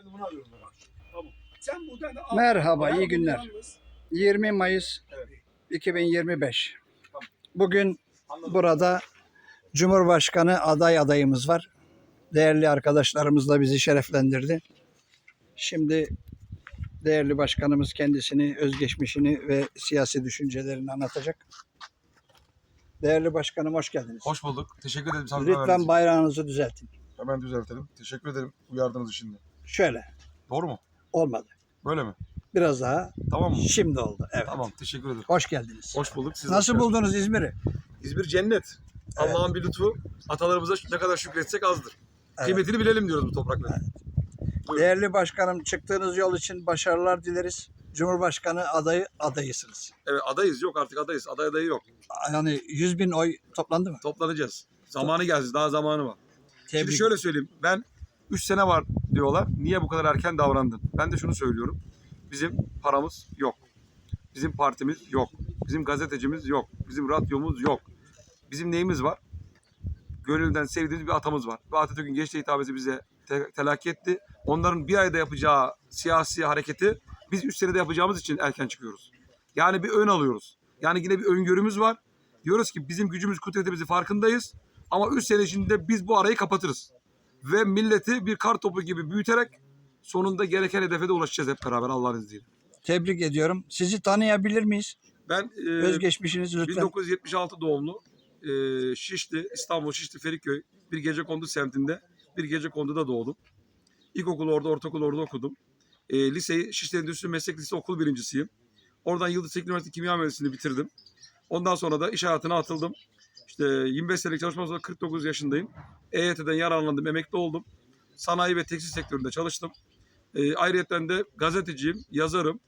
Ben de bunu alıyorum ben. Tamam. Sen buradan da al. Merhaba, iyi günler. yalnız. 20 Mayıs Evet. 2025. Tamam. Bugün Anladım. burada Cumhurbaşkanı aday adayımız var. Değerli arkadaşlarımız da bizi şereflendirdi. Şimdi değerli başkanımız kendisini, özgeçmişini ve siyasi düşüncelerini anlatacak. Değerli başkanım hoş geldiniz. Hoş bulduk. Teşekkür ederim. Lütfen bayrağınızı düzeltin. Hemen düzeltelim. Teşekkür ederim uyardığınız için de. Şöyle Doğru mu? olmadı. Böyle mi? Biraz daha Tamam mı? şimdi oldu. Evet. Tamam. Teşekkür ederim. Hoş geldiniz. Hoş bulduk. Siz Nasıl hoş buldunuz İzmir'i? İzmir cennet. Evet. Allah'ın bir lütfu. Atalarımıza ne kadar şükretsek azdır. Evet. Kıymetini bilelim diyoruz bu toprakların. Buyurun. Değerli başkanım çıktığınız yol için başarılar dileriz. Cumhurbaşkanı adayı adayısınız. Evet adayız. Yok artık adayız. Aday adayı yok. Yani 100 bin oy toplandı mı? Toplanacağız. Zamanı gelsin. Daha zamanı var. Şimdi Tebrik. şöyle söyleyeyim. Ben 3 sene var diyorlar. Niye bu kadar erken davrandın? Ben de şunu söylüyorum. Bizim paramız yok. Bizim partimiz yok. Bizim gazetecimiz yok. Bizim radyomuz yok. Bizim neyimiz var? Gönülden sevdiğimiz bir atamız var. Ve Atatürk'ün geçtiği hitabesi bize te- telakki etti. Onların bir ayda yapacağı siyasi hareketi biz 3 senede yapacağımız için erken çıkıyoruz. Yani bir ön alıyoruz. Yani yine bir öngörümüz var. Diyoruz ki bizim gücümüz, kudretimizi farkındayız. Ama 3 sene içinde biz bu arayı kapatırız. Ve milleti bir kar topu gibi büyüterek sonunda gereken hedefe de ulaşacağız hep beraber Allah'ın izniyle. Tebrik ediyorum. Sizi tanıyabilir miyiz? Ben e, Özgeçmişinizi lütfen. 1976 doğumlu e, Şişli, İstanbul Şişli Feriköy bir gece kondu semtinde bir gece konduda doğdum. İlkokulu orada, ortaokulu orada okudum. E, liseyi Şişli Endüstri Meslek Lisesi okul birincisiyim. Oradan Yıldız Teknik Üniversitesi Kimya Mühendisliğini bitirdim. Ondan sonra da iş hayatına atıldım. İşte 25 senelik çalışma sonra 49 yaşındayım. EYT'den yararlandım, emekli oldum. Sanayi ve tekstil sektöründe çalıştım. E, ayrıca de gazeteciyim, yazarım.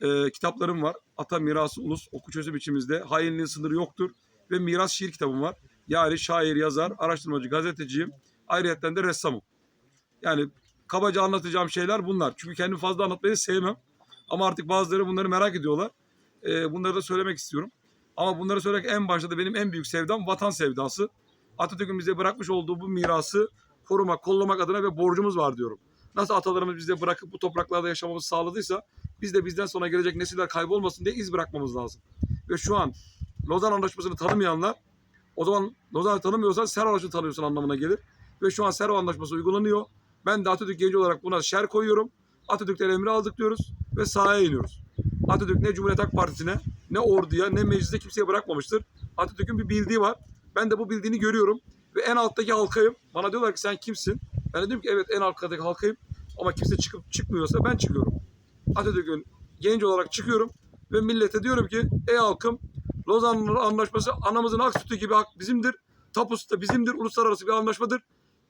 E, kitaplarım var. Ata Mirası Ulus oku çözüm içimizde. Hainliğin sınırı yoktur. Ve Miras şiir kitabım var. Yani şair, yazar, araştırmacı, gazeteciyim. Ayrıca de ressamım. Yani kabaca anlatacağım şeyler bunlar. Çünkü kendimi fazla anlatmayı sevmem. Ama artık bazıları bunları merak ediyorlar. E, bunları da söylemek istiyorum. Ama bunları söylerken en başta da benim en büyük sevdam vatan sevdası. Atatürk'ün bize bırakmış olduğu bu mirası korumak, kollamak adına ve borcumuz var diyorum. Nasıl atalarımız bize bırakıp bu topraklarda yaşamamızı sağladıysa biz de bizden sonra gelecek nesiller kaybolmasın diye iz bırakmamız lazım. Ve şu an Lozan Anlaşması'nı tanımayanlar o zaman Lozan'ı tanımıyorsan Serv Anlaşması'nı tanıyorsun anlamına gelir. Ve şu an Serv Anlaşması uygulanıyor. Ben de Atatürk genci olarak buna şer koyuyorum. Atatürk'ten emri aldık diyoruz ve sahaya iniyoruz. Atatürk ne Cumhuriyet Halk Partisi'ne, ne orduya, ne meclise kimseye bırakmamıştır. Atatürk'ün bir bildiği var. Ben de bu bildiğini görüyorum. Ve en alttaki halkayım. Bana diyorlar ki sen kimsin? Ben de diyorum ki evet en alttaki halkayım. Ama kimse çıkıp çıkmıyorsa ben çıkıyorum. Atatürk'ün genç olarak çıkıyorum. Ve millete diyorum ki ey halkım Lozan Anlaşması anamızın ak sütü gibi hak bizimdir. Tapusu da bizimdir. Uluslararası bir anlaşmadır.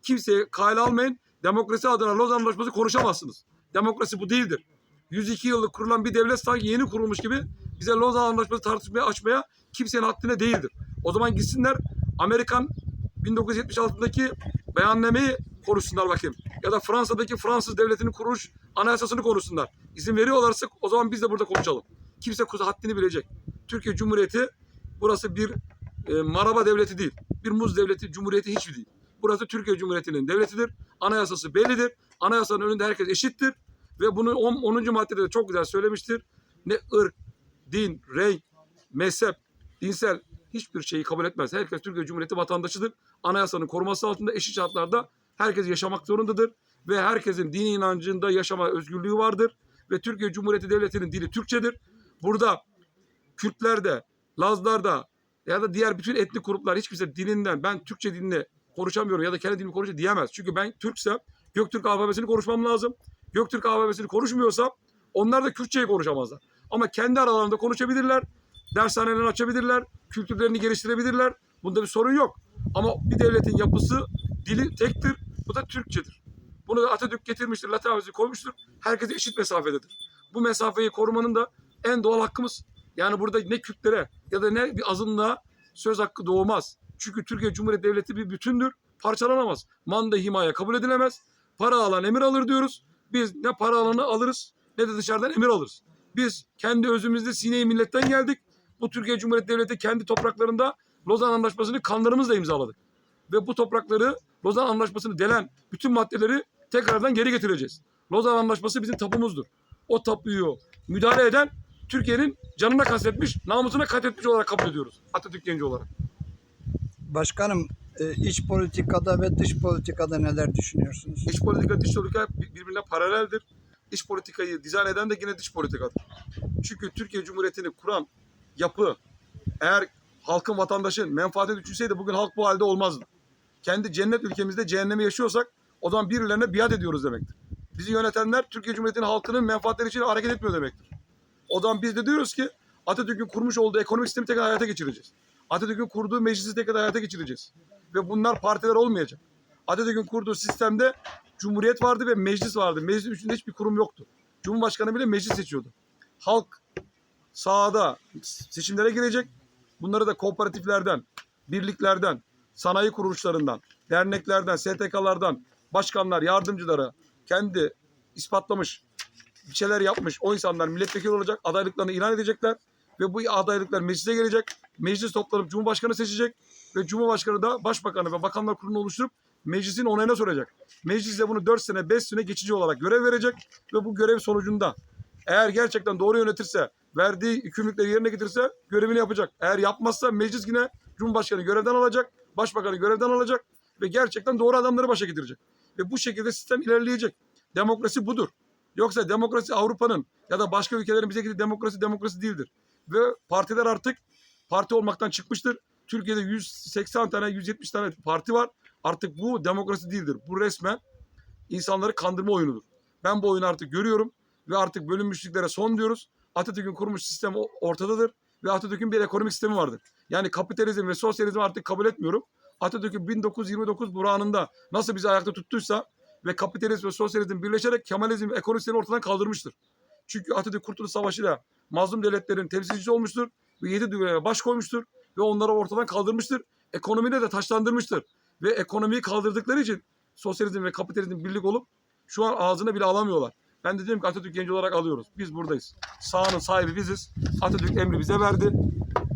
Kimseye kale almayın. Demokrasi adına Lozan Anlaşması konuşamazsınız. Demokrasi bu değildir. 102 yıllık kurulan bir devlet sanki yeni kurulmuş gibi bize Lozan Anlaşması tartışmaya açmaya kimsenin haddine değildir. O zaman gitsinler Amerikan 1976'daki beyannameyi konuşsunlar bakayım. Ya da Fransa'daki Fransız devletinin kuruluş anayasasını konuşsunlar. İzin veriyorlarsa o zaman biz de burada konuşalım. Kimse haddini bilecek. Türkiye Cumhuriyeti burası bir e, maraba devleti değil. Bir muz devleti, cumhuriyeti hiçbir değil. Burası Türkiye Cumhuriyeti'nin devletidir. Anayasası bellidir. Anayasanın önünde herkes eşittir. Ve bunu 10. 10. maddede de çok güzel söylemiştir. Ne ırk, din, renk, mezhep, dinsel hiçbir şeyi kabul etmez. Herkes Türkiye Cumhuriyeti vatandaşıdır. Anayasanın koruması altında eşit şartlarda herkes yaşamak zorundadır. Ve herkesin dini inancında yaşama özgürlüğü vardır. Ve Türkiye Cumhuriyeti Devleti'nin dili Türkçedir. Burada Kürtler de, Lazlar da ya da diğer bütün etnik gruplar hiç kimse dilinden ben Türkçe dilini konuşamıyorum ya da kendi dilimi konuşuyor diyemez. Çünkü ben Türksem Göktürk alfabesini konuşmam lazım. Göktürk alfabesini konuşmuyorsam onlar da Kürtçeyi konuşamazlar. Ama kendi aralarında konuşabilirler. Dershanelerini açabilirler. Kültürlerini geliştirebilirler. Bunda bir sorun yok. Ama bir devletin yapısı, dili tektir. Bu da Türkçedir. Bunu da Atatürk getirmiştir. Latin alfabesi koymuştur. Herkese eşit mesafededir. Bu mesafeyi korumanın da en doğal hakkımız. Yani burada ne Kürtlere ya da ne bir azınlığa söz hakkı doğmaz. Çünkü Türkiye Cumhuriyeti Devleti bir bütündür. Parçalanamaz. Manda himaye kabul edilemez. Para alan emir alır diyoruz. Biz ne para alanı alırız ne de dışarıdan emir alırız. Biz kendi özümüzde sineyi milletten geldik. Bu Türkiye Cumhuriyeti Devleti kendi topraklarında Lozan Anlaşması'nı kanlarımızla imzaladık. Ve bu toprakları Lozan Anlaşması'nı delen bütün maddeleri tekrardan geri getireceğiz. Lozan Anlaşması bizim tapumuzdur. O tapuyu müdahale eden Türkiye'nin canına kastetmiş, namusuna katletmiş olarak kabul ediyoruz. Atatürk genci olarak. Başkanım iç politikada ve dış politikada neler düşünüyorsunuz? İç politika, dış politika birbirine paraleldir. İç politikayı dizayn eden de yine dış politikadır. Çünkü Türkiye Cumhuriyeti'ni kuran yapı eğer halkın, vatandaşın menfaati düşünseydi bugün halk bu halde olmazdı. Kendi cennet ülkemizde cehennemi yaşıyorsak o zaman birilerine biat ediyoruz demektir. Bizi yönetenler Türkiye Cumhuriyeti'nin halkının menfaatleri için hareket etmiyor demektir. O zaman biz de diyoruz ki Atatürk'ün kurmuş olduğu ekonomik sistemi tekrar hayata geçireceğiz. Atatürk'ün kurduğu meclisi tekrar hayata geçireceğiz. Ve bunlar partiler olmayacak. Atatürk'ün kurduğu sistemde Cumhuriyet vardı ve meclis vardı. Meclis üçünde hiçbir kurum yoktu. Cumhurbaşkanı bile meclis seçiyordu. Halk sahada seçimlere girecek. Bunları da kooperatiflerden, birliklerden, sanayi kuruluşlarından, derneklerden, STK'lardan, başkanlar, yardımcıları kendi ispatlamış, bir şeyler yapmış o insanlar milletvekili olacak, adaylıklarını ilan edecekler ve bu adaylıklar meclise gelecek. Meclis toplanıp Cumhurbaşkanı seçecek ve Cumhurbaşkanı da Başbakanı ve Bakanlar Kurulu'nu oluşturup meclisin onayına soracak. Meclis de bunu 4 sene 5 sene geçici olarak görev verecek ve bu görev sonucunda eğer gerçekten doğru yönetirse, verdiği yükümlülükleri yerine getirirse görevini yapacak. Eğer yapmazsa meclis yine Cumhurbaşkanı görevden alacak, Başbakanı görevden alacak ve gerçekten doğru adamları başa getirecek. Ve bu şekilde sistem ilerleyecek. Demokrasi budur. Yoksa demokrasi Avrupa'nın ya da başka ülkelerin getirdiği demokrasi demokrasi değildir. Ve partiler artık parti olmaktan çıkmıştır. Türkiye'de 180 tane 170 tane parti var. Artık bu demokrasi değildir. Bu resmen insanları kandırma oyunudur. Ben bu oyunu artık görüyorum ve artık bölünmüşlüklere son diyoruz. Atatürk'ün kurmuş sistemi o- ortadadır ve Atatürk'ün bir ekonomik sistemi vardır. Yani kapitalizm ve sosyalizmi artık kabul etmiyorum. Atatürk'ün 1929 buranında nasıl bizi ayakta tuttuysa ve kapitalizm ve sosyalizm birleşerek Kemalizm ve ekonomik sistemi ortadan kaldırmıştır. Çünkü Atatürk Kurtuluş Savaşı'yla mazlum devletlerin temsilcisi olmuştur ve yedi düvelere baş koymuştur ve onları ortadan kaldırmıştır. Ekonomiyle de taşlandırmıştır. Ve ekonomiyi kaldırdıkları için sosyalizm ve kapitalizm birlik olup şu an ağzına bile alamıyorlar. Ben de diyorum ki Atatürk genci olarak alıyoruz. Biz buradayız. Sağının sahibi biziz. Atatürk emri bize verdi.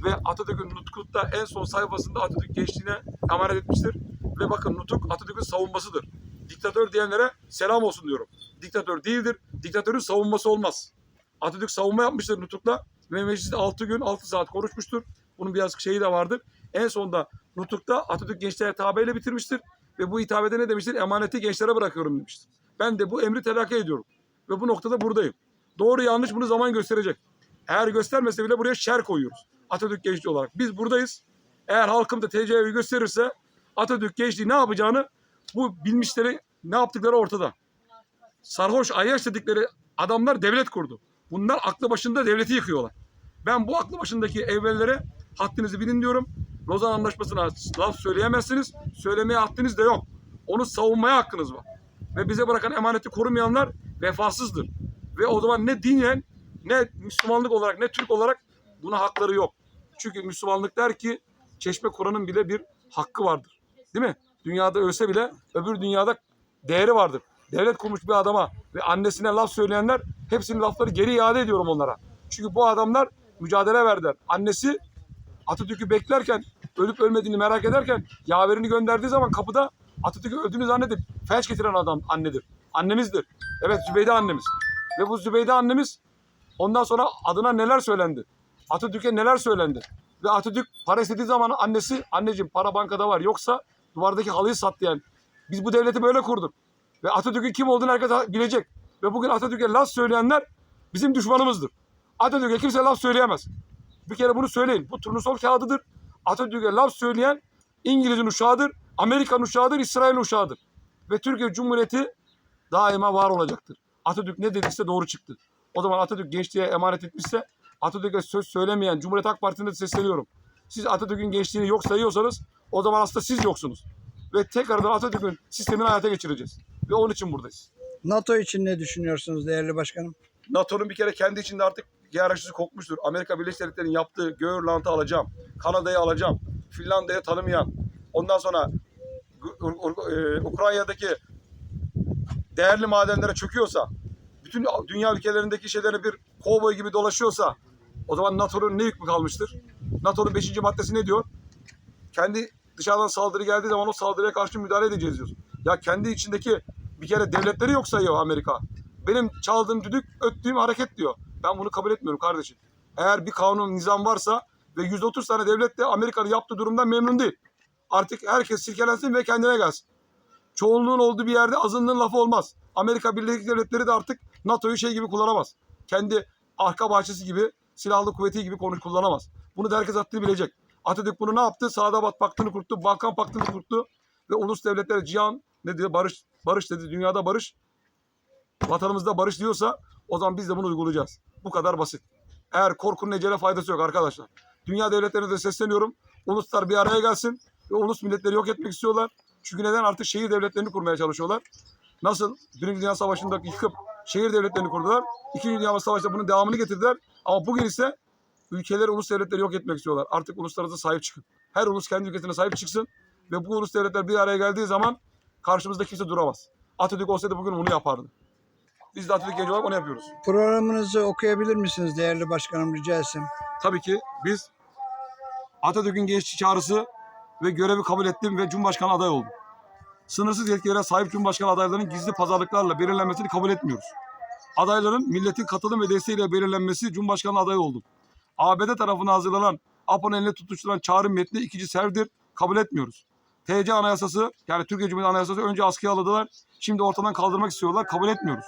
Ve Atatürk'ün Nutuk'ta en son sayfasında Atatürk gençliğine emanet etmiştir. Ve bakın Nutuk Atatürk'ün savunmasıdır. Diktatör diyenlere selam olsun diyorum. Diktatör değildir. Diktatörün savunması olmaz. Atatürk savunma yapmıştır Nutuk'la. Ve mecliste 6 gün 6 saat konuşmuştur. Bunun biraz şeyi de vardır. En sonunda Nutuk'ta Atatürk gençlere hitabeyle bitirmiştir. Ve bu hitabede ne demiştir? Emaneti gençlere bırakıyorum demiştir. Ben de bu emri telakki ediyorum. Ve bu noktada buradayım. Doğru yanlış bunu zaman gösterecek. Eğer göstermese bile buraya şer koyuyoruz. Atatürk gençliği olarak. Biz buradayız. Eğer halkım da TCV gösterirse Atatürk gençliği ne yapacağını bu bilmişleri ne yaptıkları ortada. Sarhoş ayyaş dedikleri adamlar devlet kurdu. Bunlar aklı başında devleti yıkıyorlar. Ben bu aklı başındaki evvellere haddinizi bilin diyorum. Lozan Anlaşması'na laf söyleyemezsiniz. Söylemeye haddiniz de yok. Onu savunmaya hakkınız var. Ve bize bırakan emaneti korumayanlar vefasızdır. Ve o zaman ne dinen ne Müslümanlık olarak ne Türk olarak buna hakları yok. Çünkü Müslümanlık der ki Çeşme Kur'an'ın bile bir hakkı vardır. Değil mi? Dünyada ölse bile öbür dünyada değeri vardır. Devlet kurmuş bir adama ve annesine laf söyleyenler hepsinin lafları geri iade ediyorum onlara. Çünkü bu adamlar mücadele verdiler. Annesi Atatürk'ü beklerken ölüp ölmediğini merak ederken yaverini gönderdiği zaman kapıda Atatürk'ü öldüğünü zannedip felç getiren adam annedir. Annemizdir. Evet Zübeyde annemiz. Ve bu Zübeyde annemiz ondan sonra adına neler söylendi. Atatürk'e neler söylendi. Ve Atatürk para istediği zaman annesi anneciğim para bankada var yoksa duvardaki halıyı sat diyen. Biz bu devleti böyle kurduk. Ve Atatürk'ün kim olduğunu herkes bilecek. Ve bugün Atatürk'e laf söyleyenler bizim düşmanımızdır. Atatürk'e kimse laf söyleyemez. Bir kere bunu söyleyin. Bu turnusol kağıdıdır. Atatürk'e laf söyleyen İngiliz'in uşağıdır, Amerikan uşağıdır, İsrail uşağıdır. Ve Türkiye Cumhuriyeti daima var olacaktır. Atatürk ne dediyse doğru çıktı. O zaman Atatürk gençliğe emanet etmişse Atatürk'e söz söylemeyen Cumhuriyet Halk Partisi'ne sesleniyorum. Siz Atatürk'ün gençliğini yok sayıyorsanız o zaman aslında siz yoksunuz. Ve tekrardan Atatürk'ün sistemini hayata geçireceğiz. Ve onun için buradayız. NATO için ne düşünüyorsunuz değerli başkanım? NATO'nun bir kere kendi içinde artık hiyerarşisi kokmuştur. Amerika Birleşik Devletleri'nin yaptığı Grönland'ı alacağım. Kanada'yı alacağım. Finlandiya'yı tanımayan. Ondan sonra e, Ukrayna'daki değerli madenlere çöküyorsa, bütün dünya ülkelerindeki şeyleri bir kovboy gibi dolaşıyorsa o zaman NATO'nun ne hükmü kalmıştır? NATO'nun 5. maddesi ne diyor? Kendi dışarıdan saldırı geldiği zaman o saldırıya karşı müdahale edeceğiz diyor. Ya kendi içindeki bir kere devletleri yok sayıyor Amerika. benim çaldığım düdük öttüğüm hareket diyor. Ben bunu kabul etmiyorum kardeşim. Eğer bir kanun nizam varsa ve 130 tane devlet de Amerika'nın yaptığı durumdan memnun değil. Artık herkes silkelensin ve kendine gelsin. Çoğunluğun olduğu bir yerde azınlığın lafı olmaz. Amerika Birleşik Devletleri de artık NATO'yu şey gibi kullanamaz. Kendi arka bahçesi gibi, silahlı kuvveti gibi konuş kullanamaz. Bunu da herkes haddini bilecek. Atatürk bunu ne yaptı? Sadabat Paktı'nı kurdu, Balkan Paktı'nı kurdu ve ulus devletler cihan ne dedi? Barış, barış dedi. Dünyada barış, vatanımızda barış diyorsa o zaman biz de bunu uygulayacağız. Bu kadar basit. Eğer korkunun ecele faydası yok arkadaşlar. Dünya devletlerine de sesleniyorum. Uluslar bir araya gelsin ve ulus milletleri yok etmek istiyorlar. Çünkü neden? Artık şehir devletlerini kurmaya çalışıyorlar. Nasıl? Birinci Dünya Savaşı'nda yıkıp şehir devletlerini kurdular. İkinci Dünya Savaşı'nda bunun devamını getirdiler. Ama bugün ise ülkeleri, ulus devletleri yok etmek istiyorlar. Artık uluslarınıza sahip çıkın. Her ulus kendi ülkesine sahip çıksın. Ve bu ulus devletler bir araya geldiği zaman karşımızda kimse duramaz. Atatürk olsaydı bugün bunu yapardı. Biz de Atatürk genci olarak onu yapıyoruz. Programınızı okuyabilir misiniz değerli başkanım rica etsem? Tabii ki biz Atatürk'ün gençlik çağrısı ve görevi kabul ettim ve Cumhurbaşkanı adayı oldum. Sınırsız yetkilere sahip Cumhurbaşkanı adaylarının gizli pazarlıklarla belirlenmesini kabul etmiyoruz. Adayların milletin katılım ve desteğiyle belirlenmesi Cumhurbaşkanı adayı oldum. ABD tarafından hazırlanan APO'nun eline tutuşturulan çağrı metni ikinci servdir. Kabul etmiyoruz. TC Anayasası yani Türkiye Cumhuriyeti Anayasası önce askıya aldılar. Şimdi ortadan kaldırmak istiyorlar. Kabul etmiyoruz.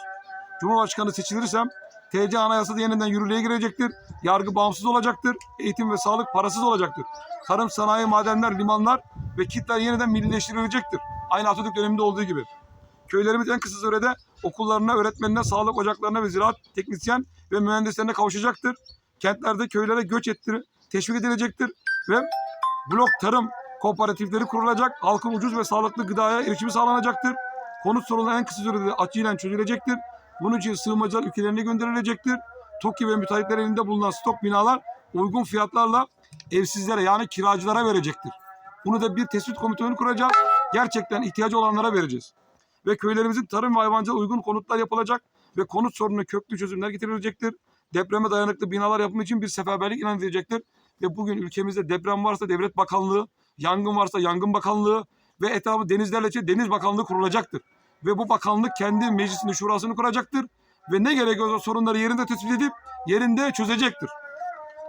Cumhurbaşkanı seçilirsem TC Anayasası yeniden yürürlüğe girecektir. Yargı bağımsız olacaktır. Eğitim ve sağlık parasız olacaktır. Tarım, sanayi, madenler, limanlar ve kitler yeniden millileştirilecektir. Aynı Atatürk döneminde olduğu gibi. Köylerimiz en kısa sürede okullarına, öğretmenine, sağlık ocaklarına ve ziraat teknisyen ve mühendislerine kavuşacaktır. Kentlerde köylere göç ettir, teşvik edilecektir ve blok tarım kooperatifleri kurulacak. Halkın ucuz ve sağlıklı gıdaya erişimi sağlanacaktır. Konut sorunu en kısa sürede acilen çözülecektir. Bunun için sığınmacılar ülkelerine gönderilecektir. TOKİ ve müteahhitler elinde bulunan stok binalar uygun fiyatlarla evsizlere yani kiracılara verecektir. Bunu da bir tespit komitesi kuracağız. Gerçekten ihtiyacı olanlara vereceğiz. Ve köylerimizin tarım ve hayvancılığa uygun konutlar yapılacak ve konut sorununa köklü çözümler getirilecektir. Depreme dayanıklı binalar yapımı için bir seferberlik ilan edilecektir. Ve bugün ülkemizde deprem varsa Devlet Bakanlığı, yangın varsa Yangın Bakanlığı ve etrafı denizlerle Deniz Bakanlığı kurulacaktır. Ve bu bakanlık kendi meclisini, şurasını kuracaktır. Ve ne gerekiyorsa sorunları yerinde tespit edip yerinde çözecektir.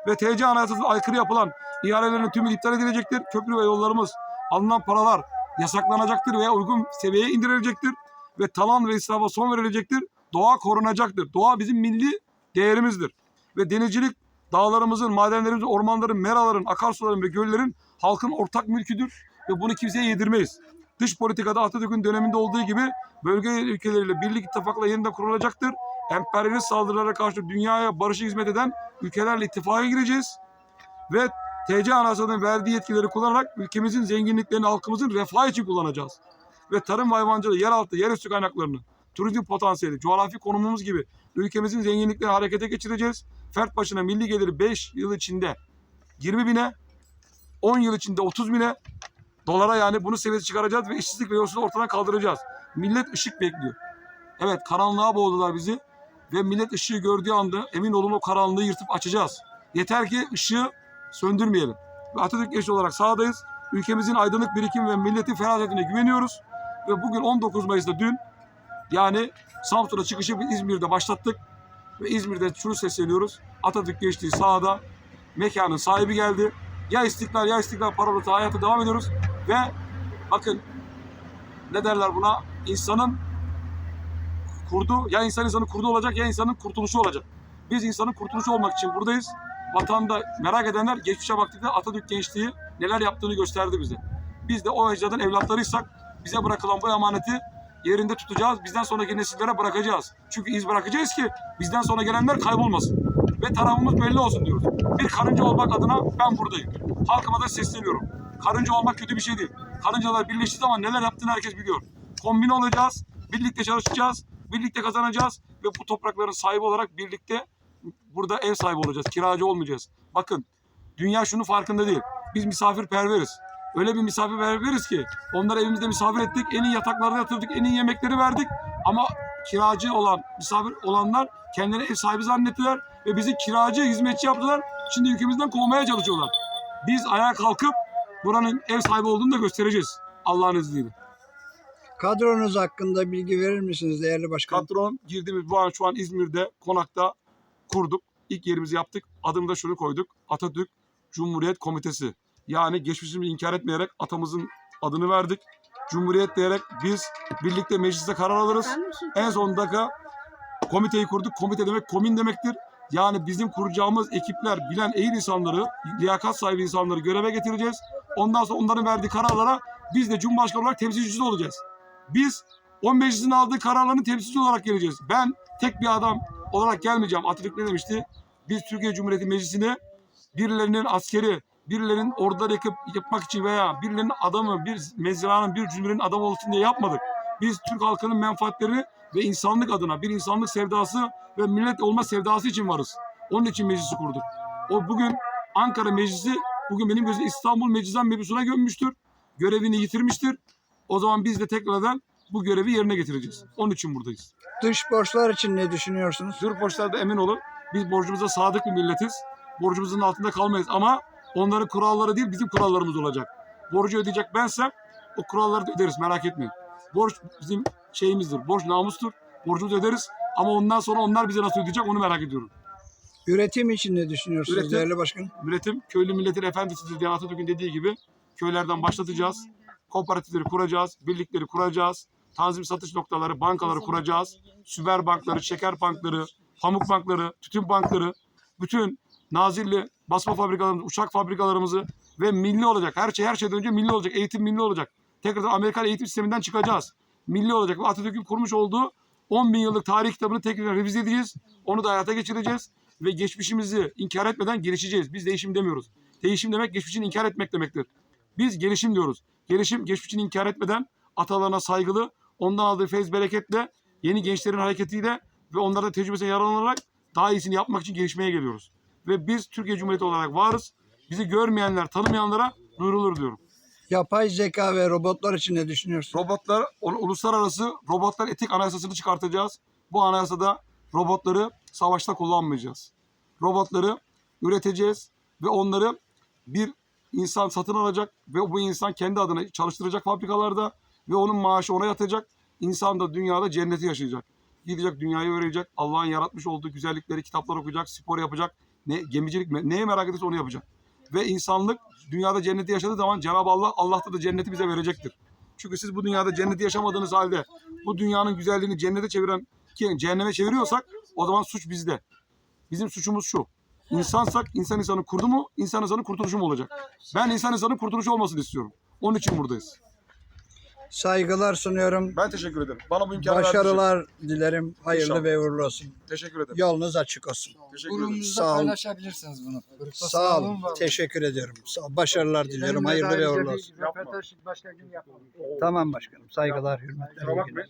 Ve TC Anayasası'na aykırı yapılan ihalelerin tümü iptal edilecektir. Köprü ve yollarımız, alınan paralar yasaklanacaktır veya uygun seviyeye indirilecektir. Ve talan ve israfa son verilecektir. Doğa korunacaktır. Doğa bizim milli değerimizdir. Ve denizcilik dağlarımızın, madenlerimizin, ormanların, meraların, akarsuların ve göllerin halkın ortak mülküdür. Ve bunu kimseye yedirmeyiz. Dış politikada Atatürk'ün döneminde olduğu gibi bölge ülkeleriyle birlik ittifakla yeniden kurulacaktır. Emperyalist saldırılara karşı dünyaya barışa hizmet eden ülkelerle ittifaka gireceğiz. Ve TC Anayasası'nın verdiği yetkileri kullanarak ülkemizin zenginliklerini halkımızın refahı için kullanacağız. Ve tarım ve hayvancılığı, yeraltı, yerüstü kaynaklarını, turizm potansiyeli, coğrafi konumumuz gibi ülkemizin zenginliklerini harekete geçireceğiz. Fert başına milli geliri 5 yıl içinde 20 bine, 10 yıl içinde 30 bine dolara yani bunu seviyesi çıkaracağız ve işsizlik ve yolsuzluğu ortadan kaldıracağız. Millet ışık bekliyor. Evet karanlığa boğdular bizi ve millet ışığı gördüğü anda emin olun o karanlığı yırtıp açacağız. Yeter ki ışığı söndürmeyelim. Ve Atatürk eşi olarak sahadayız. Ülkemizin aydınlık birikim ve milletin ferasetine güveniyoruz. Ve bugün 19 Mayıs'ta dün yani Samsun'a çıkışı biz İzmir'de başlattık. Ve İzmir'de şunu sesleniyoruz. Atatürk geçtiği sahada mekanın sahibi geldi. Ya istiklal ya istiklal parolası hayata devam ediyoruz. Ve bakın ne derler buna? İnsanın kurdu ya insan insanın kurdu olacak ya insanın kurtuluşu olacak. Biz insanın kurtuluşu olmak için buradayız. Vatanda merak edenler geçmişe baktıkta Atatürk gençliği neler yaptığını gösterdi bize. Biz de o ecdadın evlatlarıysak bize bırakılan bu emaneti yerinde tutacağız. Bizden sonraki nesillere bırakacağız. Çünkü iz bırakacağız ki bizden sonra gelenler kaybolmasın. Ve tarafımız belli olsun diyoruz. Bir karınca olmak adına ben buradayım. Halkıma da sesleniyorum. Karınca olmak kötü bir şey değil. Karıncalar birleştiği zaman neler yaptığını herkes biliyor. Kombine olacağız, birlikte çalışacağız, birlikte kazanacağız ve bu toprakların sahibi olarak birlikte burada ev sahibi olacağız. Kiracı olmayacağız. Bakın dünya şunu farkında değil. Biz misafirperveriz. Öyle bir misafirperveriz ki onları evimizde misafir ettik. En iyi yataklarda yatırdık. En iyi yemekleri verdik. Ama kiracı olan, misafir olanlar kendilerini ev sahibi zannettiler ve bizi kiracı, hizmetçi yaptılar. Şimdi ülkemizden kovmaya çalışıyorlar. Biz ayağa kalkıp buranın ev sahibi olduğunu da göstereceğiz. Allah'ın izniyle. Kadronuz hakkında bilgi verir misiniz değerli başkanım? Katron girdiğimiz bu an şu an İzmir'de konakta kurduk. İlk yerimizi yaptık. Adını da şunu koyduk. Atatürk Cumhuriyet Komitesi. Yani geçmişimizi inkar etmeyerek atamızın adını verdik. Cumhuriyet diyerek biz birlikte mecliste karar alırız. En sondaki komiteyi kurduk. Komite demek komin demektir. Yani bizim kuracağımız ekipler bilen eğil insanları, liyakat sahibi insanları göreve getireceğiz. Ondan sonra onların verdiği kararlara biz de Cumhurbaşkanı olarak temsilcisi olacağız. Biz o meclisin aldığı kararların temsilcisi olarak geleceğiz. Ben tek bir adam olarak gelmeyeceğim. Atatürk ne demişti? Biz Türkiye Cumhuriyeti Meclisi'ne birilerinin askeri, birilerinin orduları yakıp yapmak için veya birilerinin adamı, bir mezranın, bir cümlenin adamı olsun diye yapmadık. Biz Türk halkının menfaatlerini ve insanlık adına bir insanlık sevdası ve millet olma sevdası için varız. Onun için meclisi kurduk. O bugün Ankara Meclisi bugün benim gözüm İstanbul Meclisi'nden mebusuna gömmüştür. Görevini yitirmiştir. O zaman biz de tekrardan bu görevi yerine getireceğiz. Onun için buradayız. Dış borçlar için ne düşünüyorsunuz? Türk borçlarda emin olun biz borcumuza sadık bir milletiz. Borcumuzun altında kalmayız ama onların kuralları değil bizim kurallarımız olacak. Borcu ödeyecek bensem o kuralları da öderiz merak etmeyin. Borç bizim şeyimizdir. Borç namustur. Borcumuzu öderiz ama ondan sonra onlar bize nasıl ödeyecek onu merak ediyorum. Üretim için ne düşünüyorsunuz Üretim- değerli başkanım? Üretim köylü milletin efendisidir diye Atatürk'ün dediği gibi köylerden başlatacağız. Kooperatifleri kuracağız, birlikleri kuracağız. Tanzim satış noktaları, bankaları kuracağız. Süper bankları, şeker bankları, pamuk bankları, tütün bankları, bütün nazilli basma fabrikalarımızı, uçak fabrikalarımızı ve milli olacak. Her şey her şeyden önce milli olacak. Eğitim milli olacak. Tekrardan Amerikan eğitim sisteminden çıkacağız. Milli olacak. Atatürk'ün kurmuş olduğu 10 bin yıllık tarih kitabını tekrar revize edeceğiz. Onu da hayata geçireceğiz. Ve geçmişimizi inkar etmeden gelişeceğiz. Biz değişim demiyoruz. Değişim demek geçmişini inkar etmek demektir. Biz gelişim diyoruz. Gelişim geçmişini inkar etmeden atalarına saygılı, ondan aldığı feyz bereketle, yeni gençlerin hareketiyle ve onların tecrübesine yararlanarak daha iyisini yapmak için gelişmeye geliyoruz. Ve biz Türkiye Cumhuriyeti olarak varız. Bizi görmeyenler, tanımayanlara duyurulur diyorum. Yapay zeka ve robotlar için ne düşünüyorsunuz? Robotlar, ul- uluslararası robotlar etik anayasasını çıkartacağız. Bu anayasada robotları savaşta kullanmayacağız. Robotları üreteceğiz ve onları bir insan satın alacak ve bu insan kendi adına çalıştıracak fabrikalarda ve onun maaşı ona yatacak. İnsan da dünyada cenneti yaşayacak. Gidecek dünyayı öğrenecek. Allah'ın yaratmış olduğu güzellikleri, kitaplar okuyacak, spor yapacak. Ne, gemicilik, neye merak ediyorsa onu yapacak. Ve insanlık dünyada cenneti yaşadığı zaman Cenab-ı Allah Allah'ta da cenneti bize verecektir. Çünkü siz bu dünyada cenneti yaşamadığınız halde bu dünyanın güzelliğini cennete çeviren cehenneme çeviriyorsak o zaman suç bizde. Bizim suçumuz şu. İnsansak insan insanı kurdu mu insan insanın kurtuluşu mu olacak? Ben insan insanın kurtuluşu olmasını istiyorum. Onun için buradayız. Saygılar sunuyorum. Ben teşekkür ederim. Bana bu imkanı verdiğiniz Başarılar dilerim. Hayırlı İnşallah. ve uğurlu olsun. için Teşekkür ederim. Yolunuz açık olsun. Teşekkür ederim. Grubumuzda Sağ olun. paylaşabilirsiniz bunu. Grupta Sağ olun, olun. var olun. Teşekkür ediyorum. Sağ ol. Başarılar diliyorum. Hayırlı ve uğurlu olsun. Röportaj başka gün yapalım. Tamam başkanım. Saygılar, hürmetler. Kusura bakmayın.